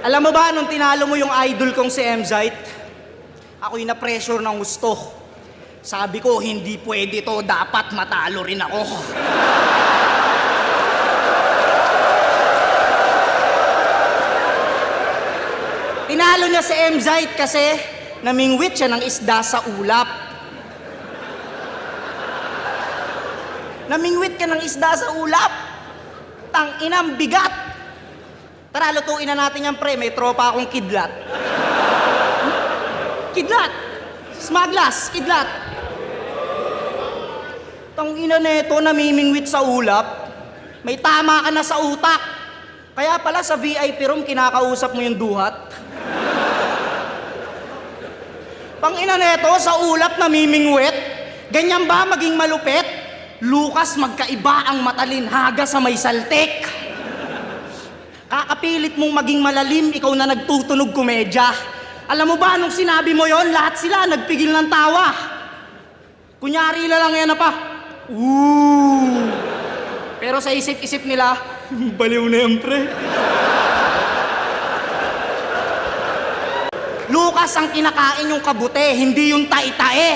Alam mo ba, nung tinalo mo yung idol kong si Mzite, ako'y na-pressure ng gusto. Sabi ko, hindi pwede to, dapat matalo rin ako. Tinalo niya si Mzite kasi namingwit siya ng isda sa ulap. Namingwit ka ng isda sa ulap. Tang inang bigat. Tara, lutuin na natin yan, pre. May tropa akong kidlat. Kidlat! Smaglas, kidlat. Tang ina neto, namimingwit sa ulap. May tama ka na sa utak. Kaya pala sa VIP room, kinakausap mo yung duhat. Pang ina neto, sa ulap namimingwit. Ganyan ba maging malupit? Lucas, magkaiba ang matalinhaga sa may saltik. Kakapilit mong maging malalim, ikaw na nagtutunog komedya. Alam mo ba, nung sinabi mo yon, lahat sila nagpigil ng tawa. Kunyari na lang yan na pa. Ooh. Pero sa isip-isip nila, baliw na yan, pre. Lucas ang kinakain yung kabute, hindi yung tae-tae.